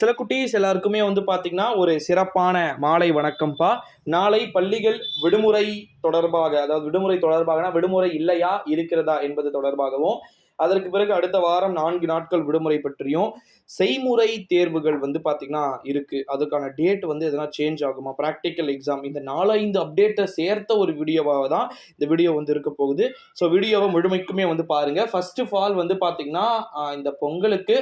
சில குட்டீஸ் எல்லாருக்குமே வந்து பார்த்தீங்கன்னா ஒரு சிறப்பான மாலை வணக்கம்ப்பா. நாளை பள்ளிகள் விடுமுறை தொடர்பாக அதாவது விடுமுறை தொடர்பாகனா விடுமுறை இல்லையா இருக்கிறதா என்பது தொடர்பாகவும் அதற்கு பிறகு அடுத்த வாரம் நான்கு நாட்கள் விடுமுறை பற்றியும் செய்முறை தேர்வுகள் வந்து பார்த்தீங்கன்னா இருக்கு. அதுக்கான டேட் வந்து எதனா சேஞ்ச் ஆகுமா? ப்ராக்டிக்கல் எக்ஸாம் இந்த நாலஞ்சு அப்டேட்டை சேர்த்த ஒரு வீடியோவாக தான் இந்த வீடியோ வந்து இருக்க போகுது. ஸோ வீடியோவை முழுமைக்குமே வந்து பாருங்க. ஃபர்ஸ்ட் ஆஃப் ஆல் வந்து பார்த்தீங்கன்னா இந்த பொங்கலுக்கு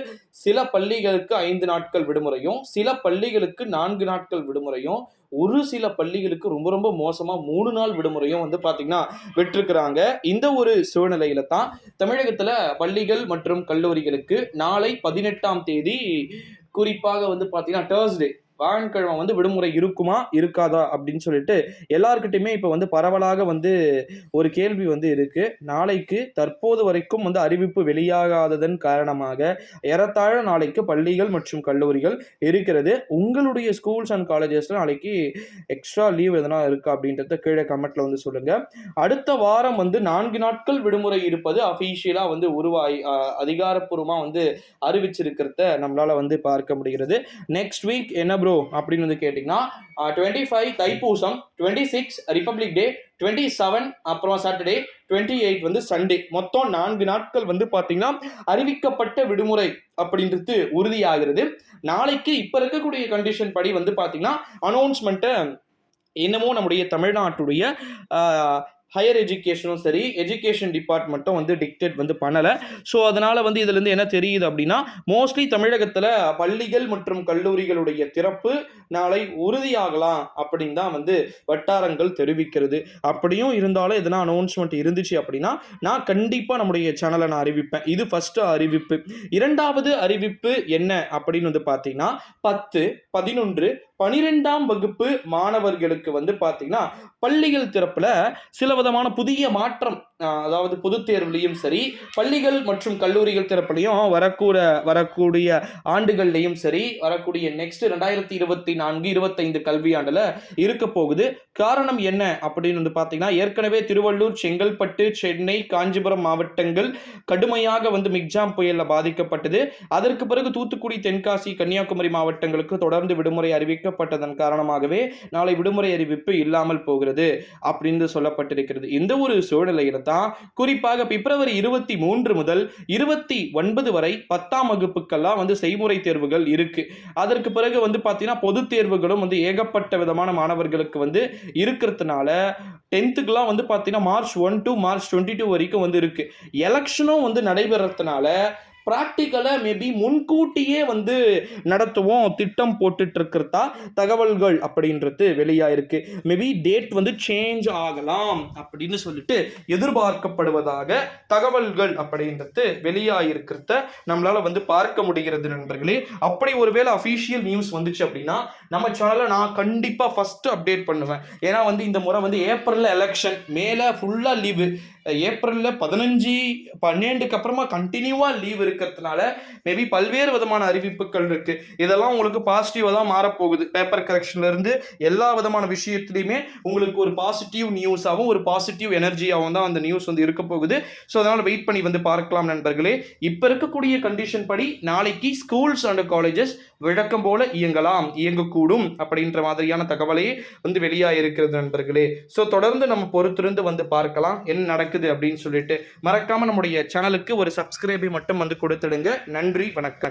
சில பள்ளிகளுக்கு ஐந்து நாட்கள் விடுமுறையும் சில பள்ளிகளுக்கு நான்கு நாட்கள் விடுமுறையும் ஒரு சில பள்ளிகளுக்கு ரொம்ப ரொம்ப மோசமாக மூணு நாள் விடுமுறையும் வந்து பார்த்திங்கன்னா விட்டுருக்குறாங்க. இந்த ஒரு சூழ்நிலையில தான் தமிழகத்தில் பள்ளிகள் மற்றும் கல்லூரிகளுக்கு நாளை பதினெட்டாம் தேதி குறிப்பாக வந்து பார்த்தீங்கன்னா டேர்ஸ்டே வியாழக்கிழமை வந்து விடுமுறை இருக்குமா இருக்காதா அப்படின்னு சொல்லிட்டு எல்லாருக்கிட்டையுமே இப்போ வந்து பரவலாக வந்து ஒரு கேள்வி வந்து இருக்கு. நாளைக்கு தற்போது வரைக்கும் வந்து அறிவிப்பு வெளியாகாததன் காரணமாக ஏறத்தாழ நாளைக்கு பள்ளிகள் மற்றும் கல்லூரிகள் இருக்கிறது. உங்களுடைய ஸ்கூல்ஸ் அண்ட் காலேஜஸ்ல நாளைக்கு எக்ஸ்ட்ரா லீவ் எதனா இருக்கா அப்படின்றத கீழே கமெண்ட்ல வந்து சொல்லுங்க. அடுத்த வாரம் வந்து நான்கு நாட்கள் விடுமுறை இருப்பது அஃபீஷியலா வந்து உருவாய் அதிகாரப்பூர்வமாக வந்து அறிவிச்சிருக்கிறத நம்மளால வந்து பார்க்க முடிகிறது. நெக்ஸ்ட் வீக் என்ன ப்ரோ அப்படின்னு வந்து கேட்டிங்கன்னா twenty five Thaipusam twenty six republic day twenty seven அப்புறம் சாட்டர்டே டுவெண்ட்டி எயிட் வந்து சண்டே மொத்தம் நான்கு நாட்கள் வந்து பார்த்தீங்கன்னா அறிவிக்கப்பட்ட விடுமுறை அப்படின்றது உறுதியாகிறது. நாளைக்கு இப்போ இருக்கக்கூடிய கண்டிஷன் படி வந்து பார்த்தீங்கன்னா அனௌன்ஸ்மெண்ட்டை இன்னமும் நம்முடைய தமிழ்நாட்டுடைய ஹையர் எஜுகேஷனும் சரி எஜுகேஷன் டிபார்ட்மெண்ட்டும் வந்து டிக்டேட் வந்து பண்ணலை. ஸோ அதனால் வந்து இதுலேருந்து என்ன தெரியுது அப்படின்னா மோஸ்ட்லி தமிழகத்தில் பள்ளிகள் மற்றும் கல்லூரிகளுடைய திறப்பு நாளை உறுதியாகலாம் அப்படின்னு தான் வந்து வட்டாரங்கள் தெரிவிக்கிறது. அப்படியும் இருந்தாலும் எதனா அனௌன்ஸ்மெண்ட் இருந்துச்சு அப்படின்னா நான் கண்டிப்பாக நம்முடைய சேனலை நான் அறிவிப்பேன். இது ஃபஸ்ட்டு அறிவிப்பு. இரண்டாவது அறிவிப்பு என்ன அப்படின்னு வந்து பார்த்தீங்கன்னா பத்து பதினொன்று பனிரெண்டாம் வகுப்பு மாணவர்களுக்கு வந்து பார்த்தீங்கன்னா பள்ளிகள் திறப்பில் சில விதமான புதிய மாற்றம் அதாவது பொதுத் தேர்வுலையும் சரி பள்ளிகள் மற்றும் கல்லூரிகள் திறப்புலையும் வரக்கூட வரக்கூடிய ஆண்டுகள்லையும் சரி வரக்கூடிய நெக்ஸ்ட் ரெண்டாயிரத்தி இருபத்தி நான்கு இருபத்தைந்து கல்வியாண்டில் இருக்க போகுது. காரணம் என்ன அப்படின்னு வந்து பார்த்தீங்கன்னா ஏற்கனவே திருவள்ளூர் செங்கல்பட்டு சென்னை காஞ்சிபுரம் மாவட்டங்கள் கடுமையாக வந்து மிக்ஜாம் புயலில் பாதிக்கப்பட்டது. அதற்கு பிறகு தூத்துக்குடி தென்காசி கன்னியாகுமரி மாவட்டங்களுக்கு தொடர்ந்து விடுமுறை அறிவிக்கப்பட்டதன் காரணமாகவே நாளை விடுமுறை அறிவிப்பு இல்லாமல் போகிறது அப்படின்னு சொல்லப்பட்டிருக்கிறது. இந்த ஒரு சூழ்நிலையில தான். குறிப்பாக பிப்ரவரி இருபத்தி மூன்று முதல் இருபத்தி ஒன்பது வரை பத்தாம் வகுப்புக்கெல்லாம் வந்து செய்முறை தேர்வுகள் இருக்கு. அதற்கு பிறகு வந்து பார்த்தீங்கன்னா பொதுத் தேர்வுகளும் வந்து ஏகப்பட்ட விதமான மாணவர்களுக்கு வந்து இருக்கிறதுனால டென்த்துக்கெலாம் வந்து பார்த்தீங்கன்னா March one to March twenty two வரைக்கும் வந்து இருக்கு. எலெக்ஷனும் வந்து நடைபெறதுனால ப்ராக்டிக்கலை மேபி முன்கூட்டியே வந்து நடத்துவோம் திட்டம் போட்டுட்டு இருக்கிறதா தகவல்கள் அப்படின்றது வெளியாயிருக்கு. மேபி டேட் வந்து சேஞ்ச் ஆகலாம் அப்படின்னு சொல்லிட்டு எதிர்பார்க்கப்படுவதாக தகவல்கள் அப்படின்றது வெளியாயிருக்கிறத நம்மளால் வந்து பார்க்க முடிகிறது நண்பர்களே. அப்படி ஒருவேளை அஃபீஷியல் நியூஸ் வந்துச்சு அப்படின்னா நம்ம சேனலை நான் கண்டிப்பாக ஃபஸ்ட்டு அப்டேட் பண்ணுவேன். ஏன்னா வந்து இந்த முறை வந்து ஏப்ரலில் எலெக்ஷன் மேலே ஃபுல்லாக லீவு ஏப்ரலில் பதினஞ்சு பன்னெண்டுக்கு அப்புறமா கண்டினியூவாக லீவ் இருக்கிறதுனால மேபி பல்வேறு விதமான அறிவிப்புகள் இருக்குது இதெல்லாம் உங்களுக்கு பாசிட்டிவாக தான் மாறப்போகுது. பேப்பர் கரெக்ஷன்லேருந்து எல்லா விதமான விஷயத்துலையுமே உங்களுக்கு ஒரு பாசிட்டிவ் நியூஸாகவும் ஒரு பாசிட்டிவ் எனர்ஜியாகவும் தான் அந்த நியூஸ் வந்து இருக்க போகுது. ஸோ அதனால் வெயிட் பண்ணி வந்து பார்க்கலாம் நண்பர்களே. இப்போ இருக்கக்கூடிய கண்டிஷன் படி நாளைக்கு ஸ்கூல்ஸ் அண்ட் காலேஜஸ் விளக்கம் போல இயங்கலாம் இயங்கக்கூடும் அப்படின்ற மாதிரியான தகவலே வந்து வெளியாகிருக்கிறது நண்பர்களே. ஸோ தொடர்ந்து நம்ம பொறுத்திருந்து வந்து பார்க்கலாம் என்ன நடக்குது அப்படின்னு சொல்லிட்டு. மறக்காமல் நம்முடைய சேனலுக்கு ஒரு சப்ஸ்கிரைபை மட்டும் வந்து கொடுத்துடுங்க. நன்றி வணக்கம்.